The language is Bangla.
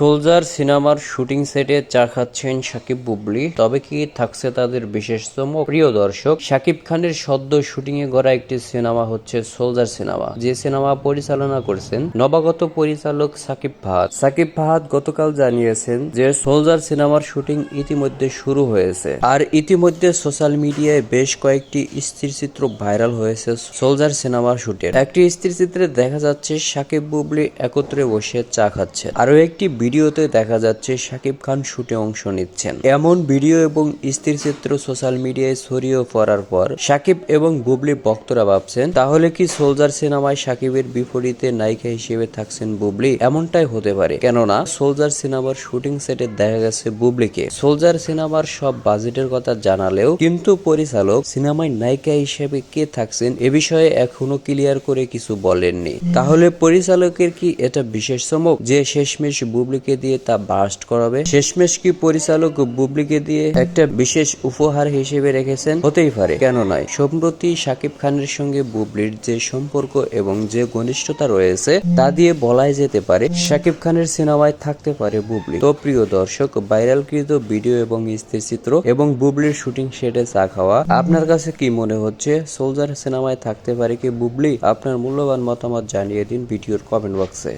সোলজার সিনেমার শুটিং সেটে চা খাচ্ছেন সাকিব বুবলি। তবে কি থাকছে তাদের বিশেষ চমক প্রিয় দর্শক? সাকিব খানের সদ্য শুটিং এ গড়া একটি সিনেমা হচ্ছে সোলজার সিনেমা, যে সিনেমা পরিচালনা করছেন নবাগত পরিচালক সাকিব ফাহাদ। সাকিব ফাহাদ গতকাল জানিয়েছেন যে সোলজার সিনেমার শুটিং ইতিমধ্যে শুরু হয়েছে, আর ইতিমধ্যে সোশ্যাল মিডিয়ায় বেশ কয়েকটি স্থিরচিত্র ভাইরাল হয়েছে সোলজার সিনেমার শুটের একটি স্থিরচিত্রে দেখা যাচ্ছে সাকিব বুবলি একত্রে বসে চা খাচ্ছেন। আরও একটি ভিডিওতে দেখা যাচ্ছে সাকিব খান শুটে অংশ নিচ্ছেন। এমন ভিডিও এবং স্থিরচিত্র সোশ্যাল মিডিয়ায় ছড়িয়ে পড়ার পর সাকিব এবং বুবলি ভক্তরা ভাবছেন, তাহলে কি সোলজার সিনেমায় সাকিবের বিপরীতে নায়িকা হিসেবে থাকছেন বুবলি? এমনটাই হতে পারে। কেননা, সোলজার সিনেমার শুটিং সেটে দেখা গেছে বুবলিকে। সোলজার সিনেমার সব বাজেটের কথা জানালেও কিন্তু পরিচালক সিনেমায় নায়িকা হিসেবে কে থাকছেন এ বিষয়ে এখনও ক্লিয়ার করে কিছু বলেননি। তাহলে পরিচালকের কি এটা বিশেষ চমক যে শেষমেশ বুবলিকে দিয়ে তা বাস্ট করাবে। শেষমেশ কি পরিচালক বুবলিকে দিয়ে একটা বিশেষ উপহার হিসেবে রেখেছেন? হতেই পারে, কেন নয়। সম্প্রতি শাকিব খানের সঙ্গে বুবলির যে সম্পর্ক এবং যে ঘনিষ্ঠতা রয়েছে, তা দিয়ে বলাই যেতে পারে, শাকিব খানের সিনেমায় থাকতে পারে বুবলি। তো প্রিয় দর্শক, ভাইরালকৃত ভিডিও এবং স্থিরচিত্র এবং বুবলির শুটিং সেটে চা খাওয়া, আপনার কাছে কি মনে হচ্ছে? সোলজার সিনেমায় থাকতে পারে কি বুবলি? আপনার মূল্যবান মতামত জানিয়ে দিন ভিডিওর কমেন্ট বক্সে।